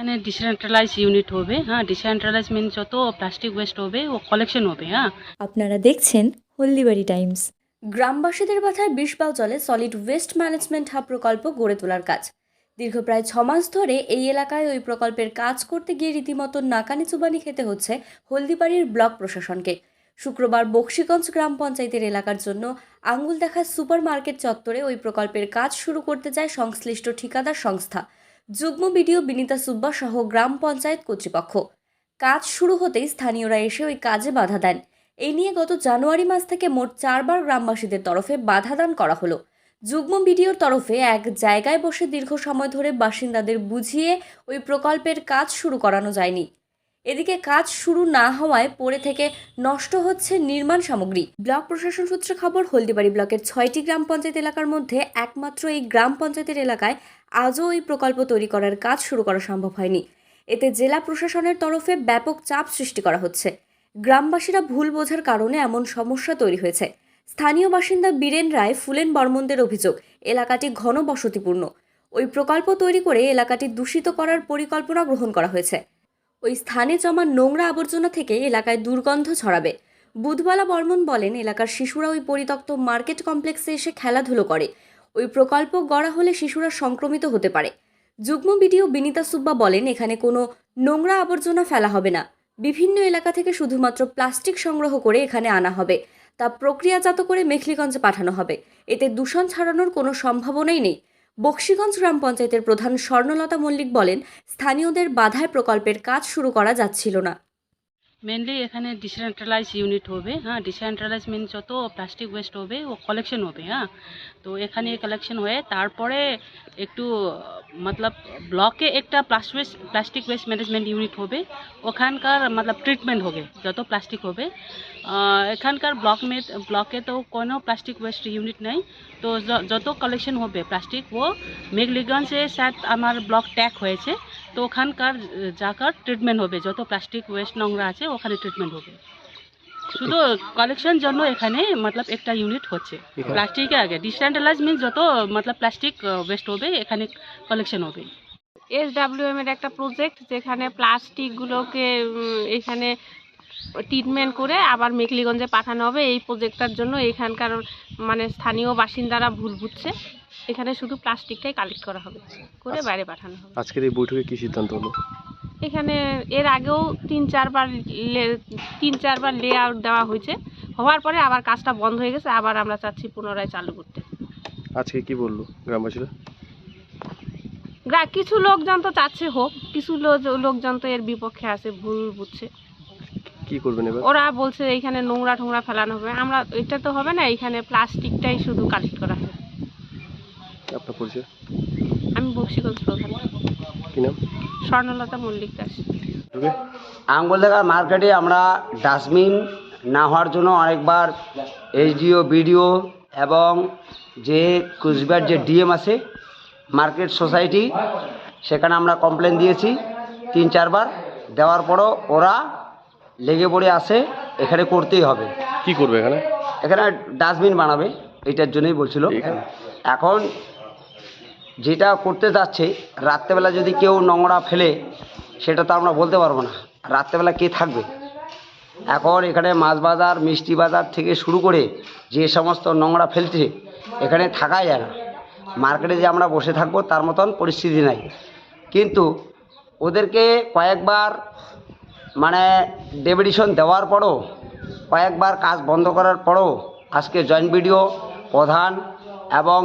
এখানে decentralise unit হবে হ্যাঁ? ডিসেন্ট্রালাইজ মিন যত প্লাস্টিক ওয়েস্ট হবে, ও কালেকশন হবে হ্যাঁ? আপনারা দেখছেন হলদিবাড়ি টাইমস। গ্রামবাসীদের মাথায় বিষ পাও চলে সলিড ওয়েস্ট ম্যানেজমেন্ট হাব প্রকল্প গড়ে তোলার কাজ। দীর্ঘ প্রায় ছ মাস ধরে এই এলাকায় ওই প্রকল্পের কাজ করতে গিয়ে রীতিমতো নাকানি চুবানি খেতে হচ্ছে হলদিবাড়ির ব্লক প্রশাসনকে। শুক্রবার বক্সিগঞ্জ গ্রাম পঞ্চায়েতের এলাকার জন্য আঙ্গুল দেখা সুপার মার্কেট চত্বরে ওই প্রকল্পের কাজ শুরু করতে যায় সংশ্লিষ্ট ঠিকাদার সংস্থা। যুগ্ম বিডিও বিনিতা সুব্বা সহ গ্রাম পঞ্চায়েত কর্তৃপক্ষ। কাজ শুরু হতেই স্থানীয়রা এসে ওই কাজে বাধা দেন। এই নিয়ে গত জানুয়ারি মাস থেকে মোট চারবার গ্রামবাসীদের তরফে বাধা দান করা হলো। যুগ্ম বিডিওর তরফে এক জায়গায় বসে দীর্ঘ সময় ধরে বাসিন্দাদের বুঝিয়ে ওই প্রকল্পের কাজ শুরু করানো যায়নি। এদিকে কাজ শুরু না হওয়ায় পড়ে থেকে নষ্ট হচ্ছে নির্মাণ সামগ্রী। ব্লক প্রশাসন সূত্রে খবর, হলদিবাড়ি ব্লকের ছয়টি গ্রাম পঞ্চায়েত এলাকার মধ্যে একমাত্র এই গ্রাম পঞ্চায়েতের এলাকায় আজও এই প্রকল্প তৈরি করার কাজ শুরু করা সম্ভব হয়নি। এতে জেলা প্রশাসনের তরফে ব্যাপক চাপ সৃষ্টি করা হচ্ছে। গ্রামবাসীরা ভুল বোঝার কারণে এমন সমস্যা তৈরি হয়েছে। স্থানীয় বাসিন্দা বীরেন রায় ফুলেন বর্মনদের অভিযোগ, এলাকাটি ঘন বসতিপূর্ণ ওই প্রকল্প তৈরি করে এলাকাটি দূষিত করার পরিকল্পনা গ্রহণ করা হয়েছে। ওই স্থানে জমা নোংরা আবর্জনা থেকে এলাকায় দুর্গন্ধ ছড়াবে। বুধবালা বর্মন বলেন, এলাকার শিশুরা ওই পরিত্যক্ত মার্কেট কমপ্লেক্সে এসে খেলাধুলো করে। ওই প্রকল্প গড়া হলে শিশুরা সংক্রমিত হতে পারে। যুগ্ম বিডিও বিনীতা সুব্বা বলেন, এখানে কোনো নোংরা আবর্জনা ফেলা হবে না। বিভিন্ন এলাকা থেকে শুধুমাত্র প্লাস্টিক সংগ্রহ করে এখানে আনা হবে। তা প্রক্রিয়াজাত করে মেখলিগঞ্জে পাঠানো হবে। এতে দূষণ ছড়ানোর কোনো সম্ভাবনাই নেই। বক্সিগঞ্জ গ্রাম পঞ্চায়েতের প্রধান স্বর্ণলতা মল্লিক বলেন, স্থানীয়দের বাধায় প্রকল্পের কাজ শুরু করা যাচ্ছিল না। মেনলি এখানে ডিসেন্ট্রালাইজ ইউনিট হবে হ্যাঁ? ডিসেন্ট্রালাইজ মিন যত প্লাস্টিক ওয়েস্ট হবে, ও কালেকশন হবে হ্যাঁ? তো এখানে কালেকশন হয়ে তারপরে একটু, মতলব ব্লকে একটা plastic plastic waste management unit হবে, ওখানকার মতলব ট্রিটমেন্ট হবে, যত প্লাস্টিক হবে। এখানকার ব্লক মে ব্লকে তো কোনো প্লাস্টিক ওয়েস্ট ইউনিট নেই, তো যত কালেকশন হবে প্লাস্টিক ও মেঘলিগঞ্জে স্যার আমার ব্লক ট্যাগ হয়েছে তো ওখানকার জাকার ট্রিটমেন্ট হবে যত প্লাস্টিক ওয়েস্ট নোংরা আছে ওখানে ট্রিটমেন্ট হবে। শুধু কালেকশন জন্য এখানে মতলব একটা ইউনিট হচ্ছে। প্লাস্টিকে আগে ডিসেন্ট্রালাইজ মিন যত মতলব প্লাস্টিক ওয়েস্ট হবে এখানে কালেকশন হবে। এসডাব্লিউএম এর একটা প্রজেক্ট যেখানে প্লাস্টিকগুলোকে এখানে ট্রিটমেন্ট করে আবার মেকলিগঞ্জে পাঠানো হবে। এই প্রজেক্টটার জন্য এখানকার মানে স্থানীয় বাসিন্দারা ভুল বুঝছে। এখানে শুধু প্লাস্টিকটাই কালেক্ট করা হবে। করে বাইরে পাঠানো হবে। আজকের এই বৈঠকে কি সিদ্ধান্ত হলো? এখানে এর আগেও তিন চারবার তিন চারবার লে আউট দেওয়া হয়েছে। হওয়ার পরে আবার কাজটা বন্ধ হয়ে গেছে। আবার আমরা চাচ্ছি পুনরায় চালু করতে। আজকে কি বলল গ্রামবাসীরা? কিছু লোকজন তো চাচ্ছে হোক কিছু লোকজন তো এর বিপক্ষে আছে ভুল বুঝছে। কি করবেন এবার? ওরা বলছে এইখানে নোংরা টোংরা ফেলানো হবে। আমরা এটা তো হবে না এখানে প্লাস্টিকটাই শুধু কালেক্ট করা হবে আপনার পরিচয়? আমি বক্সিগঞ্জ প্রধান। কি নাম? স্বর্ণলতা মল্লিক দাস। বৈঠকে আঙ্গুলদেগা মার্কেটে আমরা ডাস্টবিন না হওয়ার জন্য অনেকবার এইচডিও বিডিও এবং যে কুচবিহার যে ডিএম আছে মার্কেট সোসাইটি সেখানে আমরা কমপ্লেন দিয়েছি। তিন চারবার। দেওয়ার পরও ওরা লেগে পড়ে আসে এখানে করতেই হবে। কি করবে এখানে? এখানে ডাস্টবিন বানাবে এইটার জন্যই বলছিল। এখন যেটা করতে যাচ্ছে রাত্রেবেলা যদি কেউ নোংরা ফেলে সেটা তো আমরা বলতে পারব না। রাত্রেবেলা কে থাকবে? এখন এখানে মাছ বাজার মিষ্টি বাজার থেকে শুরু করে যে সমস্ত নোংরা ফেলছে এখানে থাকাই যায় না। মার্কেটে যে আমরা বসে থাকব তার মতন পরিস্থিতি নাই। কিন্তু ওদেরকে কয়েকবার মানে ডেভিডেশন দেওয়ার পরও কয়েকবার কাজ বন্ধ করার পরও আজকে জয়েন্ট বিডিও প্রধান এবং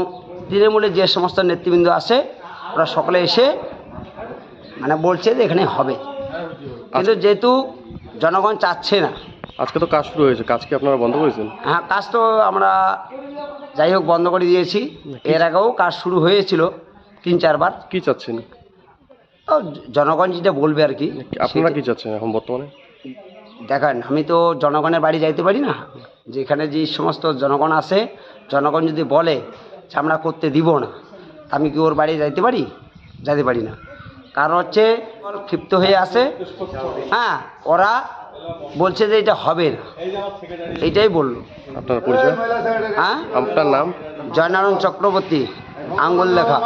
তৃণমূলের যে সমস্ত নেতৃবৃন্দ আছে ওরা সকলে এসে মানে বলছে যে এখানে হবে। কিন্তু যেহেতু জনগণ চাচ্ছে না। আজকে তো কাজ শুরু হয়েছে কাজ কি আপনারা বন্ধ করেছেন? হ্যাঁ কাজ তো আমরা যাই হোক বন্ধ করে দিয়েছি। এর আগেও কাজ শুরু হয়েছিল তিন চারবার। কি চাচ্ছেন? জনগণ যেটা বলবে আর কি আপনারা কি চাচ্ছেন এখন বর্তমানে? দেখেন আমি তো জনগণের বাড়ি যাইতে পারি না। যেখানে যে সমস্ত জনগণ আছে জনগণ যদি বলে যে আমরা করতে দিব না আমি কি ওর বাড়ি যাইতে পারি? যাইতে পারি না। কারণ হচ্ছে ক্ষিপ্ত হয়ে আছে। হ্যাঁ ওরা বলছে যে এটা হবে না। এইটাই বলল। আপনার পরিচয়? হ্যাঁ? আপনার নাম? জয়নারায়ণ চক্রবর্তী আঙ্গুল লেখা।